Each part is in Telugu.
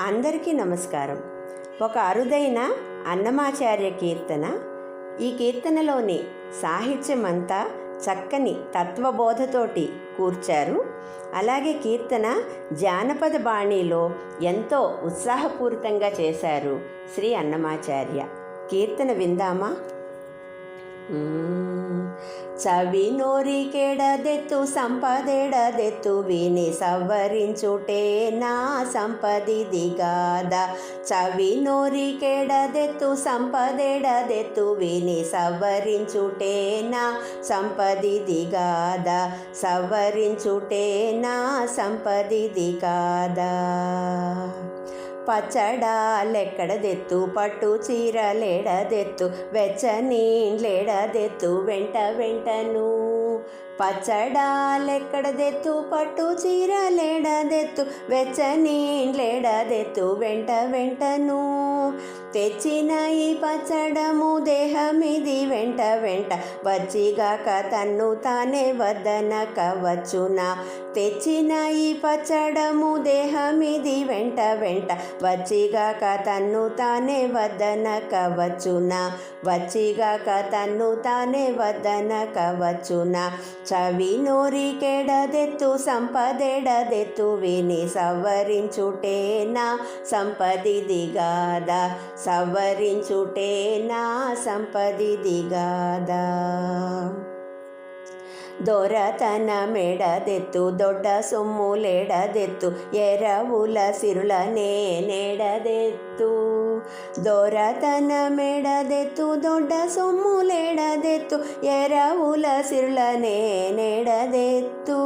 అందరికీ నమస్కారం. ఒక అరుదైన అన్నమాచార్య కీర్తన. ఈ కీర్తనలోని సాహిత్యం అంతా చక్కని తత్వబోధతోటి కూర్చారు. అలాగే కీర్తన జానపద బాణీలో ఎంతో ఉత్సాహపూరితంగా చేశారు శ్రీ అన్నమాచార్య. కీర్తన విందామా? చవి నోరికెడదెత్తు సంపదెడదెత్తు విని సవరించుటే నా సంపది దిగాద. చవి నోరికెడదెత్తు సంపదెడదెత్తు విని సవరించుటే నా సంపది దిగాద. సవరించుటే నా సంపది దిగాదా. పచ్చడాలెక్కడదెత్తు? పట్టు చీరలేడదెత్తు? వెచ్చనీళ్ళేడదెత్తు వెంట వెంటను పచ్చడాలెక్కడదెత్తు? పట్టు చీరలేడదెత్తు? వెచ్చనీళ్ళేడదెత్తు వెంట వెంటను తెచ్చిన ఈ పచ్చడము దేహమిది వెంట వెంట. వచ్చిగాక తన్ను తానే వద్దనక వచ్చునా తెచ్చిన ఈ పచ్చడము దేహమిది వెంట వెంట. వచ్చిగాక తన్ను తానే వద్దనక వచ్చునా వచ్చిగాక తన్ను తానే వద్దనక వచ్చునా చవి నోరికెడదెత్తు సంపదెడదెత్తు విని సవరించుటేనా. సంపదిదిగాదా సవరించుటే నా సంపది దిగాదా. దొరతన మెడదెత్తు దొడ్డ సొమ్ములెడదెత్తు ఎరవుల సిరుల నేనెడదెత్తు దొరతన మెడదెత్తు దొడ్డ సొమ్ములెడదెత్తు ఎరవుల సిరుల నేనెడదెత్తు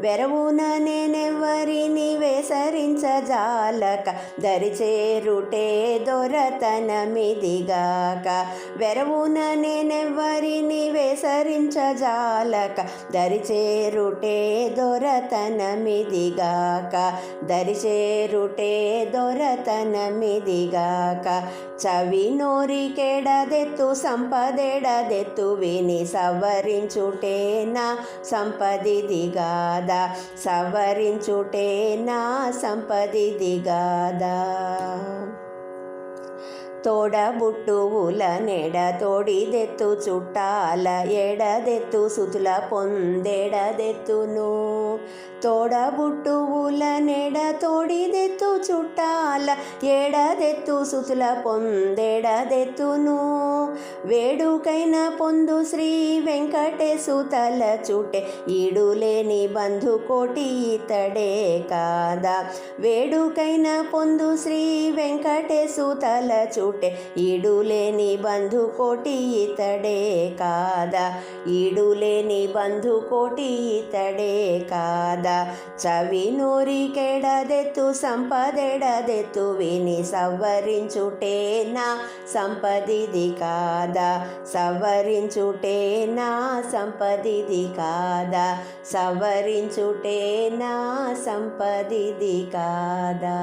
వెరవున నేనెవరిని వేసరించజాలక దరిచేరుటే దొరతనమిదిగాక. వెరవున నేనెవ్వరిని వేసరించజాలక దరిచేరుటే దొరతనమిదిగాక. దరిచేరుటే దొరతనమిదిగాక. చవి నోరికెడదెత్తు సంపదెడదెత్తు విని సవరించుటే నా సంపది సం సంపదిదిగాదా తోడబుట్టువుల నెడ తోడిదెత్తు చుట్టాల ఎడదెత్తు సుతుల పొందెడదెత్తును. తోడబుట్టువుల నెడ తోడిదెత్తు చుట్టాల ఎడదెత్తు సుతుల పొందెడదెత్తును. వేడుకైన పొందు శ్రీ వెంకటేశుతల చుట్టే ఈడులేని బంధు కోటి ఇతడే కాదా. వేడుకైన పొందు శ్రీ వెంకటేశుతల చుట్టే చుటే ఈడులేని బంధుకోటి ఇతడే కాదా? ఈడులేని బంధుకోటి ఇతడే కాదా? చవి నోరికెడదెత్తు సంపదెడదెత్తు విని సవ్వరించుటేనా సంపదిది కాదా? సవ్వరించుటేనా సంపదిది కాదా? సవరించుటేనా సంపదిది కాదా?